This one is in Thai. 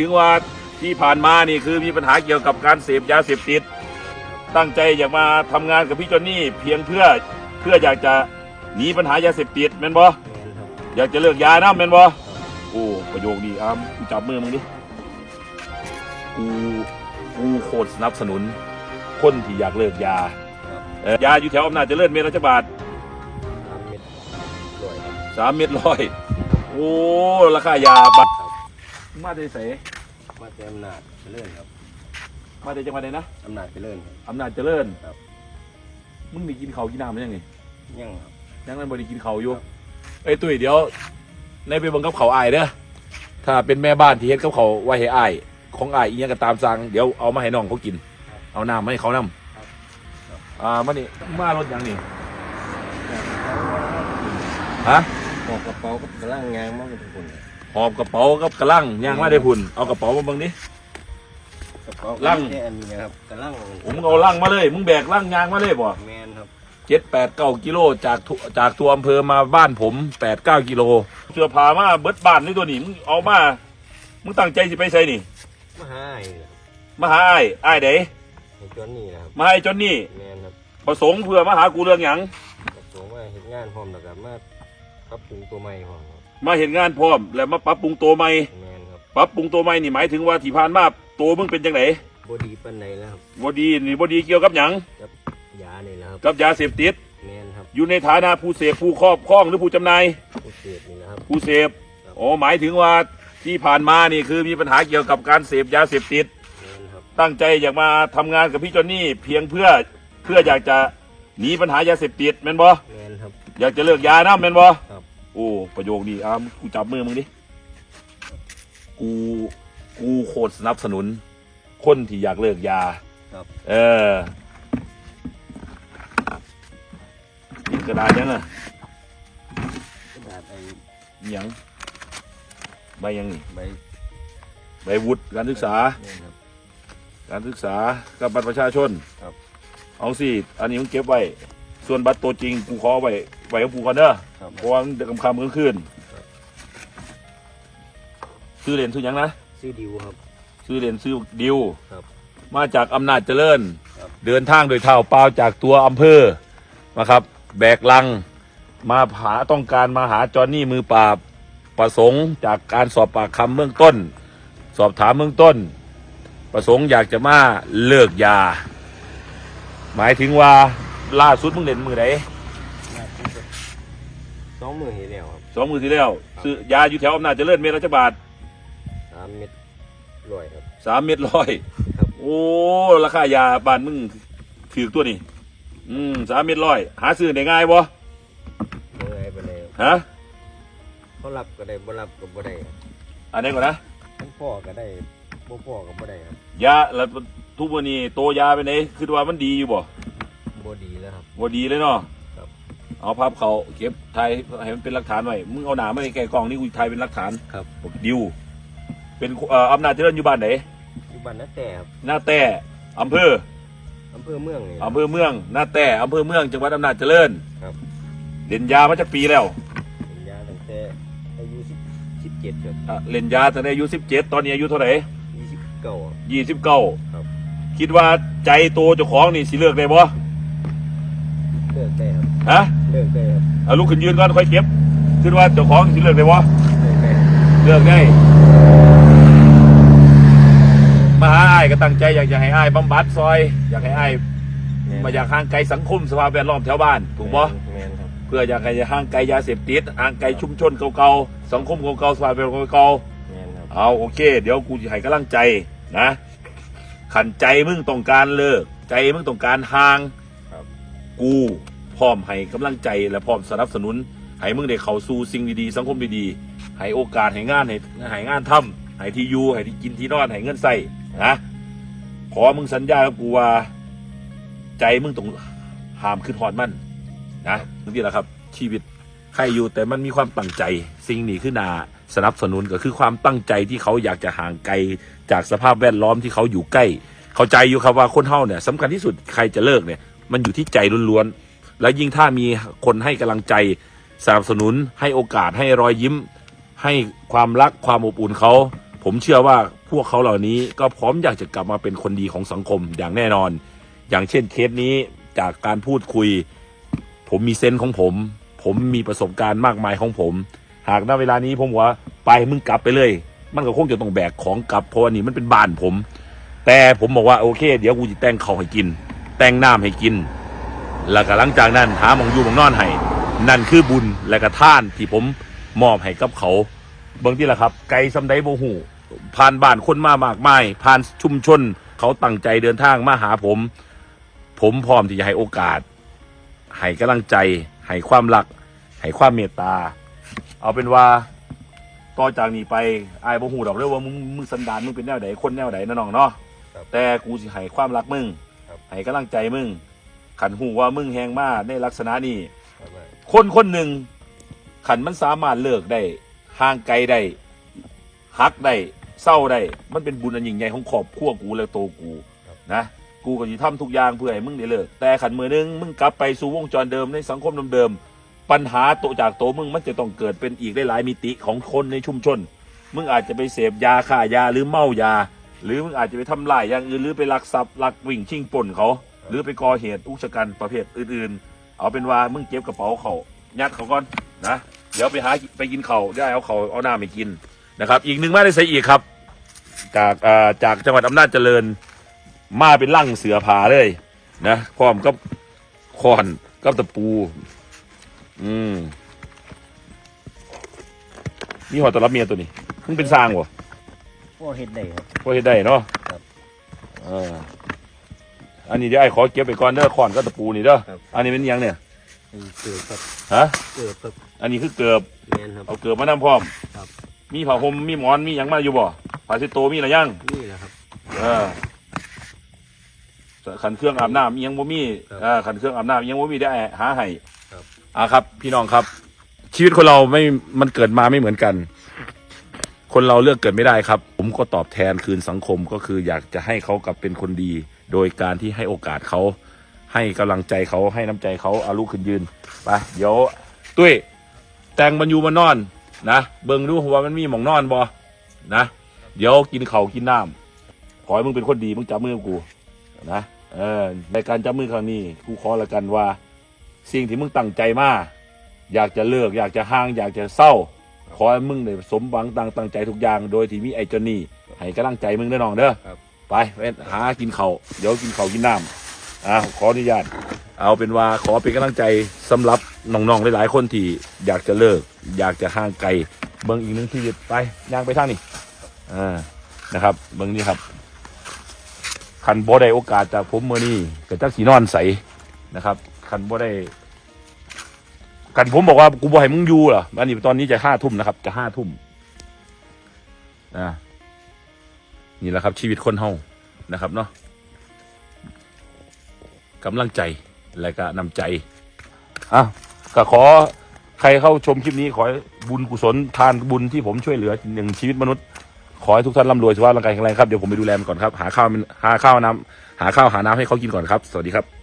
ถึงว่าที่ผ่านมานี่คือมีปัญหาเกี่ยวกับการเสพยาเสพติด ตั้งใจอยากมาทำงานกับพี่จอนนี่เพียงเพื่อเพื่ออยากจะหนีปัญหายาเสพติดแม่นบ่อยากจะเลิกยานะแม่นบ่โอ้ประโยคดีอามกูจับมือมึงดิกูกูโคตรสนับสนุน คนที่อยากเลิกยาเอ่อยาอยู่แถวอำนาจเจริญเมตรราชบาทสามเม็ดด้วยครับสามเม็ดร้อย โอ้ ราคายาบัตรมาได้เส มาแต่อำนาจเจริญครับมาได้จังหวัดใดนะอำนาจเจริญครับ อำนาจเจริญครับ มึงนี่กินเขาวกินน้ำมันยังไงยังครับ ยังนั่นบริกินเขาวอยู่เอ้ยตุ้ยเดี๋ยวในไปเบังกับเขาวอายเด้อถ้าเป็นแม่บ้านที่เฮ็ดกับเขาวไว้ให้อาย ของอายอีกอย่างก็ตามสั่งเดี๋ยวเอามาให้น้องเขากิน เอาน้ำมาให้เขานำอ่ามานี่มารถยังนี่ฮะหอบกระเป๋ากับกระลังงางมากทุกคนเลย หอบกระเป๋ากับกระลังย่างมาได้พุ่นเอากระเป๋ามาเบิ่งดิ กระเป๋าลั่ง แค่อันนี้นะครับกระลังผมงเอาลังมาเลยมึงแบกลังยางมาเลยบ่แมนครับเจ็ดแปดเก้ากิโลจากทุจากตัวอำเภอมาบ้านผมแปดเก้ากิโลเสื้อผ้ามาเบิดบ้านนี่ตัวนี้มึงเอามามึงตั้งใจสิไปใส่นี่มาหาไอ้นี่ครับมาหาอ้ายอ้ายเด๋ไอ้จอนนี่นะครับมาให้จอนนี่แมนครับประสงค์เพื่อมาหากูเรื่องหยังประสงค์ว่าเห็นงานพร้อมแล้วก็มาปรับปรุงตัวใหม่พร้อมครับ มาเห็นงานพร้อม แล้วมาปรับปรุงตัวใหม่แมนครับปรับปรุงตัวใหม่นี่หมายถึงว่าที่ผ่านมาตัวมึงเป็นจังไหนบดีปันไหนแล้วครับบ่ดีนี่บ่ดีเกี่ยวกับหยังกับยานี่แหละครับกับยาเสพติด แมนครับอยู่ในฐานะผู้เสพผู้ครอบครองหรือผู้จำหน่ายผู้เสพนี่แหละครับ ผู้เสพอ๋อหมายถึงว่าที่ผ่านมานี่คือมีปัญหาเกี่ยวกับการเสพยาเสพติด แมนครับตั้งใจอยากมาทำงานกับพี่จอนนี่เพียงเพื่อเพื่ออยากจะหนีปัญหายาเสพติดแม่นบ่แมนครับอยากจะเลิกยานะแม่นบ่ครับโอ้ประโยคดีอามกูจับมือมึงดิกูกูโคตรสนับสนุน คนที่อยากเลิกยาครับ เออนี่กระดาษยังอะกระดาษไอ้อิหยังใบยังนี่ใบใบวุฒิการศึกษาแมนครับ การศึกษากับบัตรประชาชนครับ เอาสิ อันนี้มึงเก็บไว้ ส่วนบัตรตัวจริงกูขอไว้ไว้กับกูก่อนเด้อครับเพราะว่ามันเด็กกำคำกลางคืนครับชื่อเรียนชื่อหยังนะ ซื้อดิวครับชื่อเรียนชื่อดิวครับมาจากอำนาจเจริญ ครับ เดินทางโดยเท้าเปล่าจากตัวอำเภอนะครับ แบกลังมาหาต้องการมาหาจอนนี่มือปราบประสงค์จากการสอบปากคำเบื้องต้น สอบถามเบื้องต้น ประสงค์อยากจะมาเลิกยา หมายถึงว่า ล่าสุดมึงเด่นมือไหนสองมือเห็นแล้วครับสองมือที่แล้วซื้อยาอยู่แถวอำนาจเจริญเมตรราชบาทสามเม็ดร้อยครับสามเม็ดร้อยครับโอ้ราคายาบ้านมึงถือตัวนี่อืมสามเม็ดร้อยหาซื้อได้ง่ายบ่เมื่อยไปเลยครับฮะเขารับก็ได้บ่รับก็บ่ได้ครับอันนี้ก่อนนะทั้งพ่อก็ได้บ่พ่อก็บ่ได้ครับยาแล้วทุกวันนี้โตยาไปไหนคือว่ามันดีอยู่บ่ บ่ดีแล้วครับ บ่ดีเลยเนาะครับ เอาภาพเขาเก็บถ่ายให้มันเป็นหลักฐานไว้มึงเอาหนามาใกล้ๆกล้องนี่กูถ่ายเป็นหลักฐานครับบอกดิว เป็นเอ่ออำนาจเจริญอยู่บ้านไหนอยู่บ้านนาแต่ครับหน้าแต่อำเภออำเภอเมืองนี่อำเภอเมืองหน้าแต่อำเภอเมืองจังหวัดอำนาจเจริญครับเล่นยามาจากปีแล้วเป็นยาตั้งแต่อายุ10 17ครับอะเล่นยาตั้งแต่อายุ17 ตอนนี้อายุเท่าไหร่29ครับยี่สิบเก้าครับ คิดว่าใจโตเจ้าของนี่สิเลือกได้บ่เลิกได้ครับ ฮะเลิกได้ครับเอาลุกขึ้นยืนก่อนค่อยเก็บคิดว่าเจ้าของสิเลือกได้บ่เลิกได้ครับเลือกได้มาหาอ้ายก็ตั้งใจอยากจะให้อ้ายบำบัดซอย อยากให้อ้ายมาอยากห่างไกลสังคมสภาพแวดล้อมแถวบ้านถูกบ่แม่นครับเพื่ออยากให้ห่างไกลยาเสพติดห่างไกลชุมชนเก่าๆสังคมเก่าๆสภาพแวดล้อมเก่าๆแม่นครับเอาโอเค เดี๋ยวกูจะให้กำลังใจนะขันใจมึงต้องการเลิก ใจมึงต้องการห่างครับกู พร้อมให้กำลังใจและพร้อมสนับสนุนให้มึงได้เข้าสู่สิ่งดีๆสังคมดีๆให้โอกาสให้งานให้ให้งานทำให้ที่อยู่ให้ที่กินที่นอนให้เงินใส่นะขอมึงสัญญากับกูว่า ใจมึงต้องห้ามขึ้นหอดมันนะนี่แหละครับ ชีวิตใครอยู่แต่มันมีความตั้งใจ สิ่งนี้คือนาสนับสนุนก็คือความตั้งใจที่เขาอยากจะห่างไกลจากสภาพแวดล้อมที่เขาอยู่ใกล้ เข้าใจอยู่ครับว่าคนเฮาเนี่ยสำคัญที่สุดใครจะเลิกเนี่ย มันอยู่ที่ใจล้วนๆ แล้วยิ่งถ้ามีคนให้กำลังใจสนับสนุนให้โอกาสให้รอยยิ้ม ให้ความรักความอบอุ่นเขาผมเชื่อว่าพวกเขาเหล่านี้ก็พร้อมอยากจะกลับมาเป็นคนดีของสังคมอย่างแน่นอน อย่างเช่นเคสนี้จากการพูดคุย ผมมีเซนส์ของผม ผมมีประสบการณ์มากมายของผม หากณเวลานี้ผมว่าไปมึงกลับไปเลย มันก็คงจะต้องแบกของกลับเพราะว่านี่มันเป็นบ้านผม แต่ผมบอกว่าโอเค เดี๋ยวกูจะแต่งเขาวให้กิน แต่งน้ำให้กิน แล้วก็หลังจากนั้นหาหมองอยู่หมองนอนให้นั่นคือบุญและก็ท่านที่ผมมอบให้กับเขาเบิ่งที่ละครับ ไกลสำไดโบหูผ่านบ้านคนมามากมายผ่านชุมชน เขาตั้งใจเดินทางมาหาผม ผมพร้อมที่จะให้โอกาสให้กำลังใจให้ความรักให้ความเมตตา เอาเป็นว่าต่อจากนี้ไปไอ้ายบ่หูดอกเรื่องว่ามึงมึงสันดานมึงเป็นแนวไหนคนแนวไหนนะน้องเนาะครับแต่กูสิให้ความรักมึงครับให้กำลังใจมึง ขันหูว่ามึงแหงมาในลักษณะนี้ครับว่าคนคนหนึ่งขันมันสามารถเลิกได้ห่างไกลได้ฮักได้เศร้าได้มันเป็นบุญอันยิ่งใหญ่ของครอบครัวกูและโตวกูนะกูก็จะทำทุกอย่างเพื่อให้มึงได้เลิก แต่ขันมือนึงมึงกลับไปสู่วงจรเดิมในสังคมเดิมๆปัญหาโตวจากโตวมึงมันจะต้องเกิดเป็นอีกได้หลายมิติของคนในชุมชน มึงอาจจะไปเสพยาฆ่ายาหรือเมายา หรือมึงอาจจะไปทำลายอย่างอื่นหรือไปลักทรัพย์ลักวิ่งชิงปล้นเขา หรือไปก่อเหตุอุกชะกันประเภทอื่น ๆ เอาเป็นว่ามึงเก็บกระเป๋าเขายัดเขาก่อนนะเดี๋ยวไปหาไปกินเขาวได้เอาเขาวเอาน้ำไปกินนะครับ อีกหนึ่งมาได้ใส่อีกครับ จากอ่าจากจังหวัดอำนาจเจริญมาเป็นลั่งเสือผาเลยนะพร้อมกับคอนกับตะปู อืมนี่หัวตะรับเมียตัวนี้มึงเป็นสร้างวะพ่อเฮ็ดได้ครับพอเฮ็ดได้เนาะครับเออ อันนี้เดี๋ยวไอ้ขอเก็บไปก่อนเด้อคอนกับตะปูนี่เด้อครับ อันนี้เป็นหยังเนี่ยเกิดครับฮะเกิดครับอันนี้คือเกือบแมนครับ เอาเกือบมานํพร้อมครับ มีผ้าห่มมีหมอนมีหยังมาอยู่บ่ผ้าเช็ดโตวมีหรือยังนี่แหละครับ เออขันเครื่องอาบน้ำยังบ่มีครับเออขันเครื่องอาบน้ำยังบ่มีได้หาให้ครับ อ่าครับ พี่น้องครับ ชีวิตคนเราไม่มันเกิดมาไม่เหมือนกัน คนเราเลือกเกิดไม่ได้ครับ ผมก็ตอบแทนคืนสังคมก็คืออยากจะให้เขากลับเป็นคนดี โดยการที่ให้โอกาสเขาให้กำลังใจเขาให้น้ำใจเขาเอาลูกขึ้นยืนไปเดี๋ยวตุ้ยแต่งมันอยู่มานอนนะเบิ่งดูว่ามันมีหมองนอนบ่นะเดี๋ยวกินเขากินน้ำขอให้มึงเป็นคนดีมึงจับมือกูนะเออในการจับมือครั้งนี้กูขอละกันว่า สิ่งที่มึงตั้งใจมา อยากจะเลิก อยากจะห่าง อยากจะเศร้า ขอให้มึงได้สมหวังตั้งตั้งใจทุกอย่าง โดยที่มีไอ้เจานี่ให้กำลังใจมึงเด้น้องเด้อครับ ไปไปหากินเขาวเดี๋ยวกินเขากินน้ำอ่าขออนุญาต เอาเป็นว่าขอเป็นกำลังใจสำหรับน้องๆหลายๆคนที่อยากจะเลิก อยากจะห่างไกลเบิ่งอีกหนึ่งที่ไปย่างไปทางนี้อ่านะครับ เบิ่งนี่ครับคันบ่ได้โอกาสจากผมเมื่อนี้ก็จักสีนอนใสนะครับคันบ่ได้กันผมบอกว่ากูบ่ให้มึงอยู่เหรออันนี้ตอนนี้จะห้าทุ่มนะครับ จะห้าทุ่มนะ นี่แหละครับ ชีวิตคนเฮานะครับเนาะกำลังใจและก็นำใจอะก็ขอใครเข้าชมคลิปนี้ขอให้บุญกุศลทานบุญที่ผมช่วยเหลือหนึ่งชีวิตมนุษย์ ขอให้ทุกท่านร่ำรวยสุขภาพร่างกายแข็งแรงครับ เดี๋ยวผมไปดูแลมันก่อนครับ หาข้าวหาข้าวน้ำหาข้าวหาน้ำให้เขากินก่อนครับ สวัสดีครับ